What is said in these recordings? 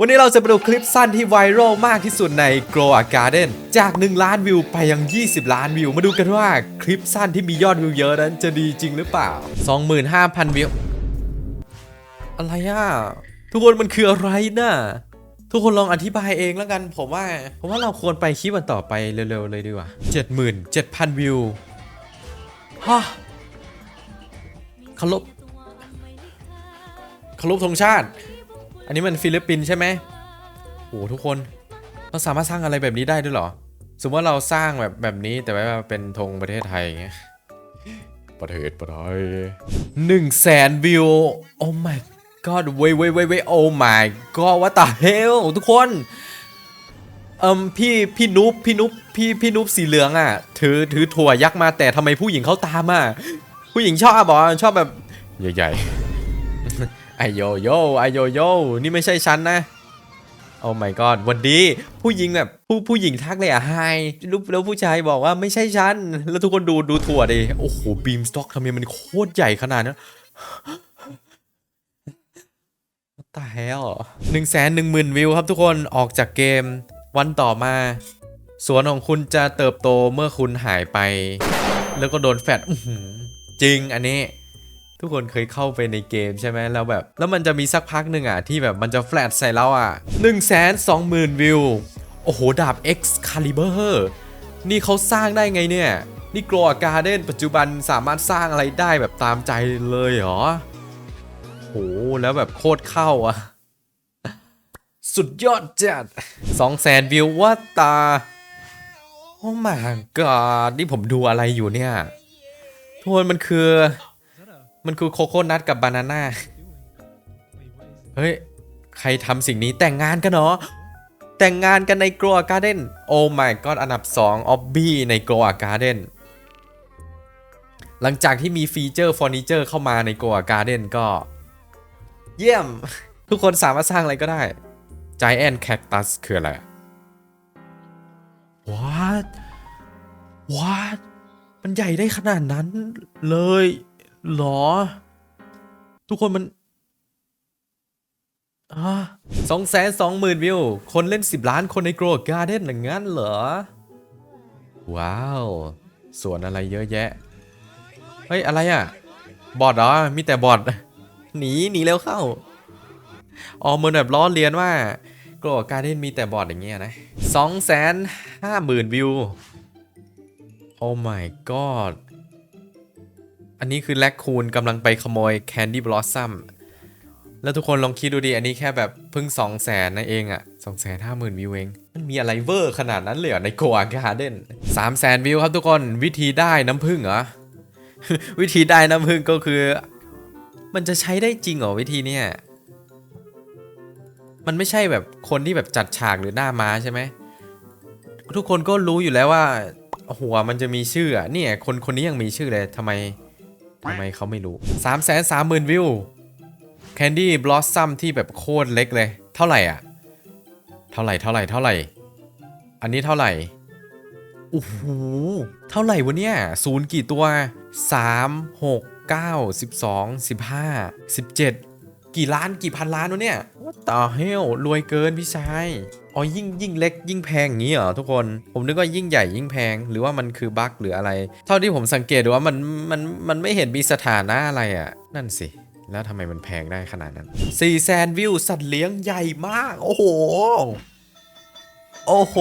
วันนี้เราจะไปดูคลิปสั้นที่ไวรัลมากที่สุดใน Grow a Garden จาก 1 ล้านวิวไปยัง 20 ล้านวิว มาดูกันว่าคลิปสั้นที่มียอดวิวเยอะนั้นจะดีจริงหรือเปล่า 25,000 วิว อะไรอะ ทุกคนมันคืออะไรน่ะ ทุกคนลองอธิบายเองแล้วกันผมว่า ผมว่าเราควรไปคลิปมันต่อไปเร็วๆเลยดีกว่า 77,000 วิวฮะเคารพเคารพธงชาติ อันนี้มันฟิลิปปินส์ใช่ไหมโอ้ทุกคนเราสามารถสร้างอะไรแบบนี้ได้ด้วยเหรอ สมมติว่าเราสร้างแบบแบบนี้แต่ว่าเป็นธงประเทศไทยอย่างเงี้ย ประเทศประเทศหนึ่งแสนวิว โอ้ my god เว้ยเว้ยเว้ยเว้ยโอ้ my god what the hell ทุกคนเอิมพี่พี่นุ๊บพี่นุ๊บพี่พี่นุ๊บสีเหลืองอะ ถือถือถั่วยักษ์มาแต่ทำไมผู้หญิงเขาตามอะ ผู้หญิงชอบบอกชอบแบบ ใหญ่ๆ ไอโยโยไอโยโยนี่ไม่ใช่ฉันนะโอ้ my god วันดี ผู้หญิงแบบผู้ผู้หญิงทักเลยอะไฮรูปแล้วผู้ชายบอกว่าไม่ใช่ฉัน แล้วทุกคนดูดูถั่วดิ โอ้โหบีมสต็อกทำไมมันโคตรใหญ่ขนาดนั้นตายแล้วหนึ่งแสนหนึ่งหมื่นวิวครับทุกคนออกจากเกมวันต่อมา สวนของคุณจะเติบโตเมื่อคุณหายไป แล้วก็โดนแฟดจริงอันนี้ ทุกคนเคยเข้าไปในเกมใช่ไหมแล้วแบบ แล้วมันจะมีสักพักหนึ่งอะ ที่แบบมันจะแฟลชใส่เราอะ1 2 0 0 0 0วิว โอ้โห ดาบ Excalibur นี่เขาสร้างได้ไงเนี่ย นี่กลัวการ์เด้นปัจจุบันสามารถสร้างอะไรได้แบบตามใจเลยเหรอโหแล้วแบบโคตรเข้าอะ สุดยอดจัด2 0 0 0 0 0วิวว่าตา โอ้ my god นี่ผมดูอะไรอยู่เนี่ยทุกคนมันคือ มันคือโคโค่นัทกับบานาน่า เฮ้ย ใครทำสิ่งนี้แต่งงานกันเหรอแต่งงานกันในก o วการ์เด้นโอ้ my god อันดับ2ออบบี้ในก o วการ์เด้นหลังจากที่มีฟีเจอร์เฟอร์นิเจอร์เข้ามาในก o วการ์เด้นก็ เยี่ยม ทุกคนสามารถสร้างอะไรก็ได้ Giant Cactus คืออะไร What What มันใหญ่ได้ขนาดนั้นเลย หรอ ทุกคนมันสองแสนสองหมื่นวิว คนเล่น 10 ล้านคนในโกรธการ์เด้นอย่างนั้นเหรอ ว้าวสวนอะไรเยอะแยะ เฮ้ย อะไรอะ บอทเหรอ มีแต่บอทหนีหนีเร็วเข้าอ๋อเหมือนแบบล้อเลียนว่าโกรธการ์เด้นมีแต่บอทอย่างเงี้ยนะสองแสนห้าหมื่นวิว โอ้ my god อันนี้คือแลคคูนกำลังไปขโมยแคนดี้บลอสซัมแล้วทุกคนลองคิดดูดิ อันนี้แค่แบบเพิ่ง2 0 0แสนนะเองอะ่ะ2 5 0 0 0 0 วิวเอง มันมีอะไรเวอร์ขนาดนั้นเลยเหรอในโกอาการ์เด้น3 0 0แสนวิวครับทุกคนวิธีได้น้ำผึ้งเหรอ วิธีได้น้ำผึ้งก็คือ มันจะใช้ได้จริงเหรอวิธีเนี้ยมันไม่ใช่แบบคนที่แบบจัดฉากหรือหน้าม้าใช่ไหม ทุกคนก็รู้อยู่แล้วว่าหัวมันจะมีชื่ออะเนี่ย คนคนนี้ยังมีชื่อเลยทำไม ทำไมเขาไม่รู้3ามแสนสามหมื่นวิว แคนดี้บลอสซัมที่แบบโคตรเล็กเลย เท่าไหร่อะ เท่าไหร่เท่าไหร่เท่าไหร่ อันนี้เท่าไหร่โอ้โหเท่าไหร่วะเนี่ยศูนย์กี่ตัว 3 6 9 12 15 17 กี่ล้านกี่พันล้านวะเนี่ย What the hell รวยเกินพี่ชายอ๋อยิ่งยิ่งเล็กยิ่งแพงอย่างนี้เหรอทุกคน ผมนึกว่ายิ่งใหญ่ยิ่งแพงหรือว่ามันคือบั๊กหรืออะไร เท่าที่ผมสังเกตดูว่ามันมันมันไม่เห็นมีสถานะอะไรอะ่ะ นั่นสิแล้วทำไมมันแพงได้ขนาดนั้น4ี่แสนวิวสัตว์เลี้ยงใหญ่มาก โอ้โห โอ้โห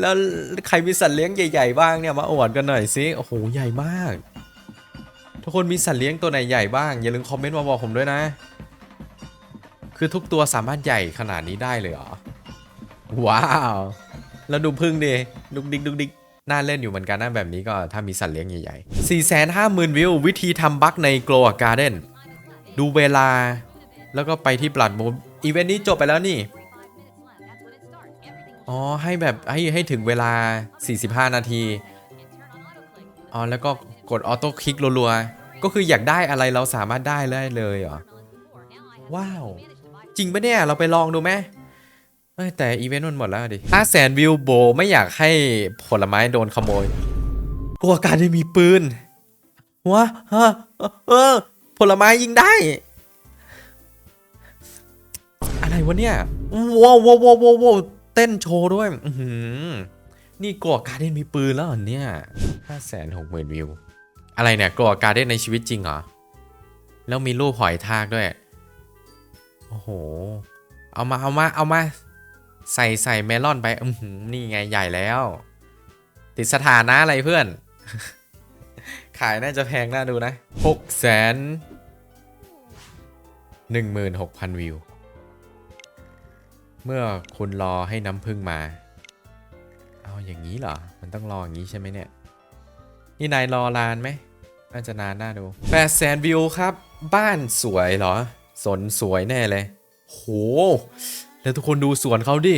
แล้วใครมีสัตว์เลี้ยงใหญ่ ๆ บ้างเนี่ย มาอวดกันหน่อยสิ โอ้โห ใหญ่มาก ทุกคนมีสัตว์เลี้ยงตัวไหนใหญ่บ้าง อย่าลืมคอมเมนต์มาบอกผมด้วยนะ คือทุกตัวสามารถใหญ่ขนาดนี้ได้เลยเหรอ ว้าว แล้วดูพึ่งดิดุกดิกดุกดิกน่าเล่นอยู่เหมือนกันนะแบบนี้ก็ถ้ามีสัตว์เลี้ยงใหญ่ๆ 4 5 0 0 0 0 วิว วิธีทำบั๊กใน Glow Garden ดูเวลา แล้วก็ไปที่ปลัดมูฟอีเวนต์นี้จบไปแล้วนี่ อ๋อ ให้แบบให้ให้ถึงเวลา 45 นาที อ๋อ แล้วก็กดออโต้คลิกรัวๆ ก็คืออยากได้อะไรเราสามารถได้ได้เลยเหรอ ว้าว จริงปะเนี่ย เราไปลองดูไหมแต่อีเวนต์มันหมดแล้วดิห้าแสนวิวโบไม่อยากให้ผลไม้โดนขโมย กลัวการจะมีปืนวะฮะเออ ผลไม้ยิงได้ อะไรวะเนี่ยว้าวว้าวว้าวว้าวเต้นโชว์ด้วยอื้อหือนี่กลัวการเด้นมีปืนแล้วเหรอเนี่ยห้าแสนหกหมื่นวิว อะไรเนี่ยกลัวการเด้นในชีวิตจริงเหรอ แล้วมีรูปหอยทากด้วย โอ้โห เอามาเอามาเอามา ใส่ใส่เมลอนไปอืนี่ไงใหญ่แล้ว ติดสถานะอะไรเพื่อน ขายน่าจะแพงน่าดูนะหกแสนหนึ่งหมื่นหกพันวิว เมื่อคุณรอให้น้ำพึ่งมา เอาอย่างนี้เหรอ มันต้องรออย่างนี้ใช่ไหมเนี่ย นี่นายรอนานไหม น่าจะนานน่าดูแปดแสนวิวครับ บ้านสวยเหรอ สนสวยแน่เลย โห แล้วทุกคนดูสวนเขาดิ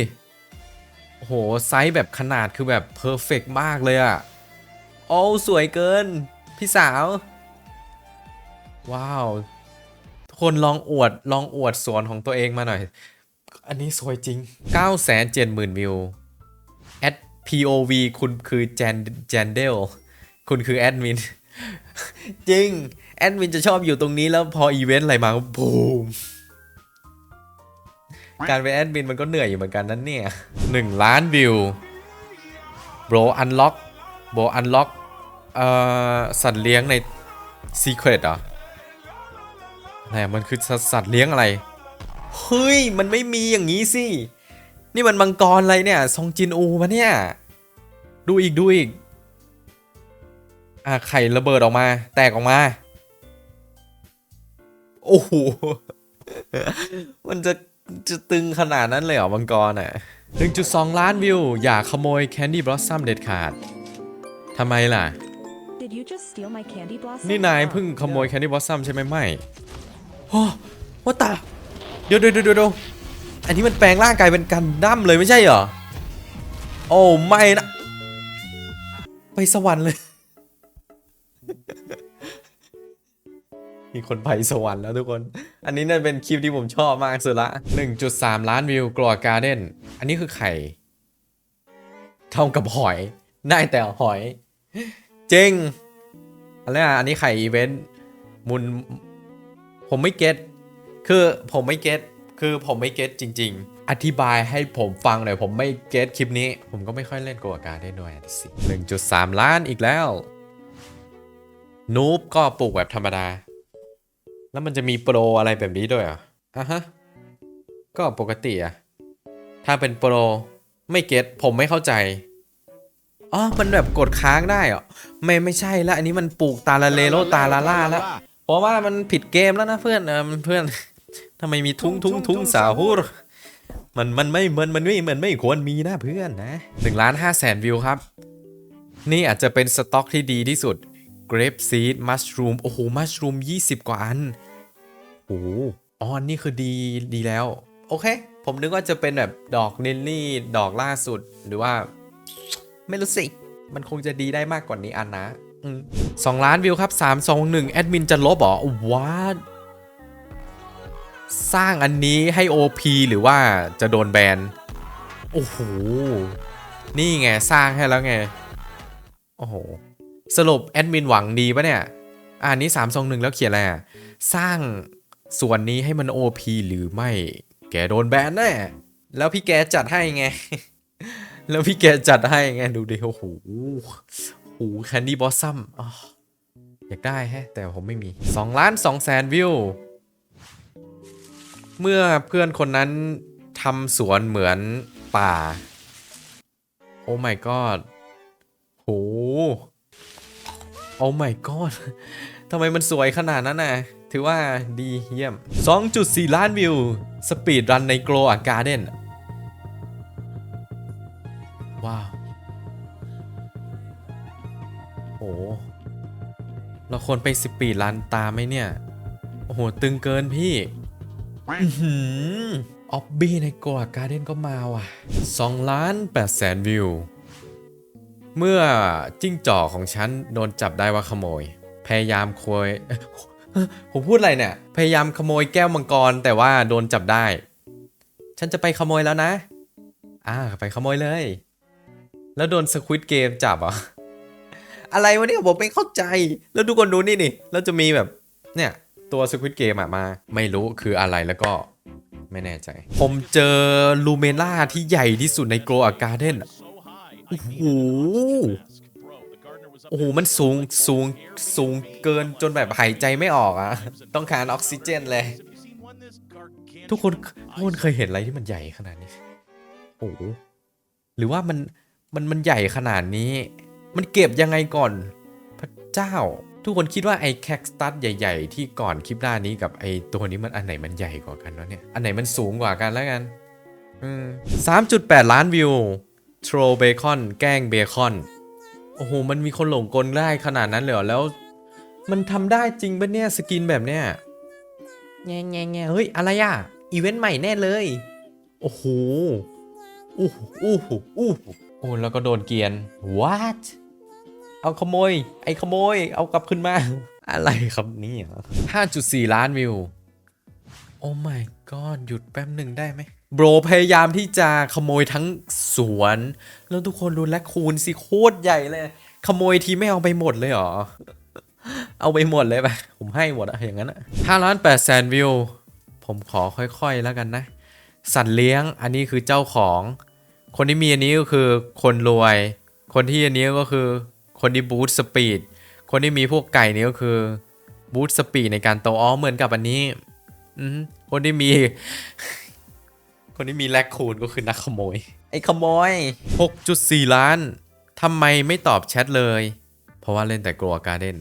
โอ้โห ไซส์แบบขนาดคือแบบเพอร์เฟกมากเลยอะโอ้สวยเกิน พี่สาว ว้าว ทุกคนลองอวดลองอวดสวนของตัวเองมาหน่อย อันนี้สวยจริง 9 7 0 0 0 0วิวแอด POV คุณคือแจนแจนเดล คุณคือแอดมิน จริง แอดมินจะชอบอยู่ตรงนี้แล้วพออีเวนต์อะไรมาก็บูมการเป็นแอดมินมันก็เหนื่อยอยู่เหมือนกันนั่นเนี่ยหนึ่งล้านวิวโบรอันล็อกโบอันล็อกเอ่อสัตว์เลี้ยงใน Secret เหรออะไรอะมันคือสัตว์เลี้ยงอะไร เฮ้ย มันไม่มีอย่างนี้สิ นี่มันมังกรอะไรเนี่ย ซองจินอูปะเนี่ย ดูอีกดูอีก อะไข่ระเบิดออกมา แตกออกมา โอ้โห มันจะจะตึงขนาดนั้นเลยเหรอมังกรอะ 1.2 ล้านวิว อย่าขโมยแคนดี้บลอสซัมเด็ดขาดทำไมล่ะ Did you just steal my candy blossom? นี่นายเพิ่งขโมยแคนดี้บลอสซัมใช่ไหมไม่โอ้ว่าตาเดี๋ยวเดี๋ยวเดี๋ยวเดี๋ยวอันนี้มันแปลงร่างกายเป็นกันดั้มเลยไม่ใช่เหรอ โอ้ไม่นะ ไปสวรรค์เลย มีคนไปสวรรค์แล้วทุกคน อันนี้นั่นเป็นคลิปที่ผมชอบมากสุดละ 1.3 ล้านวิวกลัวการ์เด้น อันนี้คือไข่เท่ากับหอย ได้แต่หอย เจ๋งอะไรอะอันนี้ไข่อีเวนต์มุน ผมไม่เก็ต คือผมไม่เก็ต คือผมไม่เก็ตจริง ๆ อธิบายให้ผมฟังหน่อย ผมไม่เก็ตคลิปนี้ ผมก็ไม่ค่อยเล่นโกวการได้ด้วยสิ1.3 ล้านอีกแล้ว นูบก็ปลูกแบบธรรมดา แล้วมันจะมีโปรอะไรแบบนี้ด้วยอะอะฮะ ก็ปกติอะถ้าเป็นโปร ไม่เก็ตผมไม่เข้าใจ อ๋อ มันแบบกดค้างได้เหรอ ไม่ไม่ใช่แล้วอันนี้มันปลูกตาลาเลโลตาลาล่าแล้ว เพราะว่ามันผิดเกมแล้วนะเพื่อนเออเพื่อนทำไมมีทุ้งทุ้งทุ้งสาหูรมันมันไม่มันมันไม่มันไม่ควรมีนะเพื่อนนะหนึ่งล้านห้าแสนวิวครับ นี่อาจจะเป็นสต็อกที่ดีที่สุด grape seed mushroom โอ้โห mushroom 20 กว่าอันโอ้อ๋อนนี่คือดีดีแล้ว โอเค ผมนึกว่าจะเป็นแบบดอกลิลลี่ดอกล่าสุดหรือว่า ไม่รู้สิ มันคงจะดีได้มากกว่านี้อันนะสองล้านวิวครับ3 2 1แอดมินจะลบหรอว้าสร้างอันนี้ให้ OP หรือว่าจะโดนแบน โอ้โห นี่ไง สร้างให้แล้วไง โอ้โห สรุปแอดมินหวังดีปะเนี่ย อ่านี้3 2 1แล้วเขียนอะไรสร้างส่วนนี้ให้มัน OP หรือไม่ แกโดนแบนแน่ แล้วพี่แกจัดให้ไง แล้วพี่แกจัดให้ไง ดูดิโอ้โหโอ้โหแคนดี้บอสซัมอยากได้แฮะ แต่ผมไม่มี2ล้าน2แสนวิว เมื่อเพื่อนคนนั้นทำสวนเหมือนป่า โอ้ my god โห โอ้ my god ทำไมมันสวยขนาดนั้นน่ะ ถือว่าดีเยี่ยม 2.4 ล้านวิว สปีดรันในโกลอาการ์เด้นว้าว โอ้เราควรไปสปีดรันตามไหมเนี่ย โอ้โห ตึงเกินพี่ออหือออบบี้ในโกลอาการ์เด้นก็มาว่ะ2ล้าน8แสนวิว เมื่อจิ้งจอกของฉันโดนจับได้ว่าขโมย พยายามโคยผมพูดอะไรเนี่ย พยายามขโมยแก้วมังกรแต่ว่าโดนจับได้ ฉันจะไปขโมยแล้วนะ อ่าไปขโมยเลย แล้วโดนสควิตเกมจับอะอะไรวะเนี่ยผมไม่เข้าใจ แล้วทุกคนดูนี่นี่แล้วจะมีแบบ เนี่ย ตัวสควิตเกมมา ไม่รู้คืออะไรแล้วก็ไม่แน่ใจ ผมเจอลูเมล่าที่ใหญ่ที่สุดในโกลอาการ์เดน โอ้โหโอ้โห มันสูง สูง สูงเกินจนแบบหายใจไม่ออกอะต้องการออกซิเจนเลย ทุกคนทุกคนเคยเห็นอะไรที่มันใหญ่ขนาดนี้ โอ้โหหรือว่ามัน มัน มันใหญ่ขนาดนี้ มันเก็บยังไงก่อน พระเจ้า ทุกคนคิดว่าไอ้แคคตัสใหญ่ ๆ ที่ก่อนคลิปหน้านี้กับไอ้ตัวนี้มันอันไหนมันใหญ่กว่ากันวะเนี่ย อันไหนมันสูงกว่ากันแล้วกัน อืมสามจุดแปดล้านวิว โทรเบคอนแกล้งเบคอน โอ้โห มันมีคนหลงกลได้ขนาดนั้นเลยเหรอแล้ว มันทำได้จริงปะเนี่ย สกินแบบเนี้ยแง่แง่แง่เฮ้ย อะไรอะ อีเวนต์ใหม่แน่เลย โอ้โหอู้หูอู้หูอู้หูโอ้แล้วก็โดนเกรียน what เอาขโมย ไอ้ขโมย เอากลับขึ้นมา อะไรครับเนี่ย5.4ล้านวิว โอ้ my god หยุดแป๊บหนึ่งได้ไหมโบรพยายามที่จะขโมยทั้ง สวน แล้วทุกคนดูแลคคูนสิโคตรใหญ่เลย ขโมยทีไม่เอาไปหมดเลยเหรอ เอาไปหมดเลยปะผมให้หมดอะอย่างนั้นอะ5ล้าน8แสนวิว ผมขอค่อยๆแล้วกันนะ สัตว์เลี้ยงอันนี้คือเจ้าของ คนที่มีอันนี้ก็คือคนรวย คนที่อันนี้ก็คือ คนที่บูตสปีด คนที่มีพวกไก่นี่ก็คือบูตสปีดในการโตอ๋อเหมือนกับอันนี้อืมคนที่มี คนที่มีแลกคูนก็คือนักขโมย ไอ้ขโมย 6.4 ล้าน ทำไมไม่ตอบแชทเลย เพราะว่าเล่นแต่กลัวการ์เด้น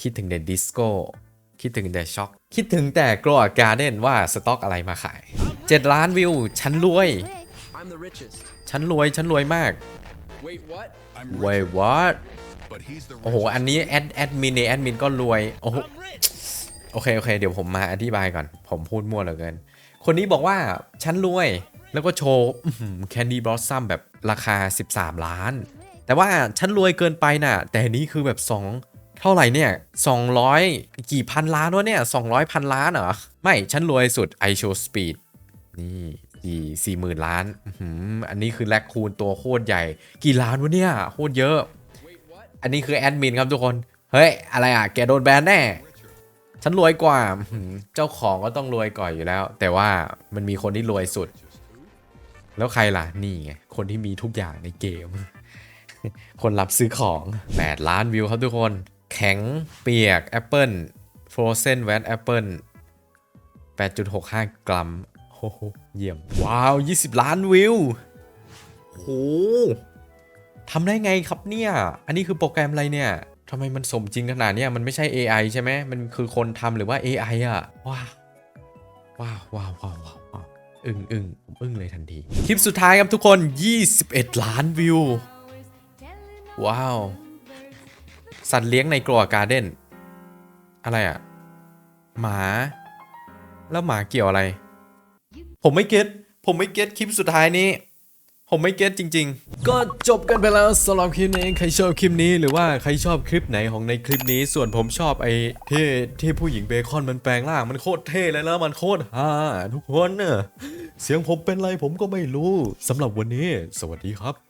คิดถึงแต่ดิสโก้ คิดถึงแต่ช็อก คิดถึงแต่กลัวการ์เด้นว่าสต็อกอะไรมาขาย 7 ล้านวิว ฉันรวย I'm the richest. ฉันรวย ฉันรวยมาก Wait, what? I'm Wait what but he's the โอ้โห อันนี้แอดแอดมินในแอดมินก็รวย โอ้โห โอเค โอเค เดี๋ยวผมมาอธิบายก่อน ผมพูดมั่วเหลือเกิน คนนี้บอกว่า ฉันรวย แล้วก็โชว์แคนดี้บลอสซัมแบบราคา 13 ล้าน แต่ว่าฉันรวยเกินไปน่ะ แต่นี้คือแบบ 2 เท่าไหร่เนี่ย200 กี่พันล้านวะเนี่ย200 พันล้านเหรอ ไม่ ฉันรวยสุด I show speed นี่สี่สี่หมื่นล้านอันนี้คือแลกคูณตัวโคตรใหญ่ กี่ล้านวะเนี่ยโคตรเยอะ อันนี้คือแอดมินครับทุกคน เฮ้ย อะไรอะ แกโดนแบนแน่ ฉันรวยกว่า เจ้าของก็ต้องรวยก่อนอยู่แล้ว แต่ว่ามันมีคนที่รวยสุด แล้วใครล่ะ นี่ไง คนที่มีทุกอย่างในเกม คนรับซื้อของ 8 ล้านวิวครับทุกคน แข็งเปียกแอปเปิลฟรอเซนแวตแอปเปิล8.65 กรัมโอ้โหเยี่ยม ว้าว 20 ล้านวิวโอ้โหทำได้ไงครับเนี่ย อันนี้คือโปรแกรมอะไรเนี่ยทำไมมันสมจริงขนาดนี้มันไม่ใช่ AI ใช่ไหมมันคือคนทำหรือว่า AI อะว้าวว้าวว้าวว้าว อึ้งอึ้งผมอึ้งเลยทันที คลิปสุดท้ายครับทุกคน 21 ล้านวิว ว้าว สัตว์เลี้ยงในกลัวการ์เด้น อะไรอะ หมา แล้วหมาเกี่ยวอะไร ผมไม่เก็ตผมไม่เก็ตคลิปสุดท้ายนี้ ผมไม่เก็ตจริง ๆ ก็จบกันไปแล้วสำหรับคลิปนี้ใครชอบคลิปนี้หรือว่าใครชอบคลิปไหนของในคลิปนี้ ส่วนผมชอบไอ้ที่ที่ผู้หญิงเบคอนมันแปลงร่างมันโคตรเท่เลยแล้วมันโคตรฮาทุกคนเนอะเสียงผมเป็นไรผมก็ไม่รู้สำหรับวันนี้ สวัสดีครับ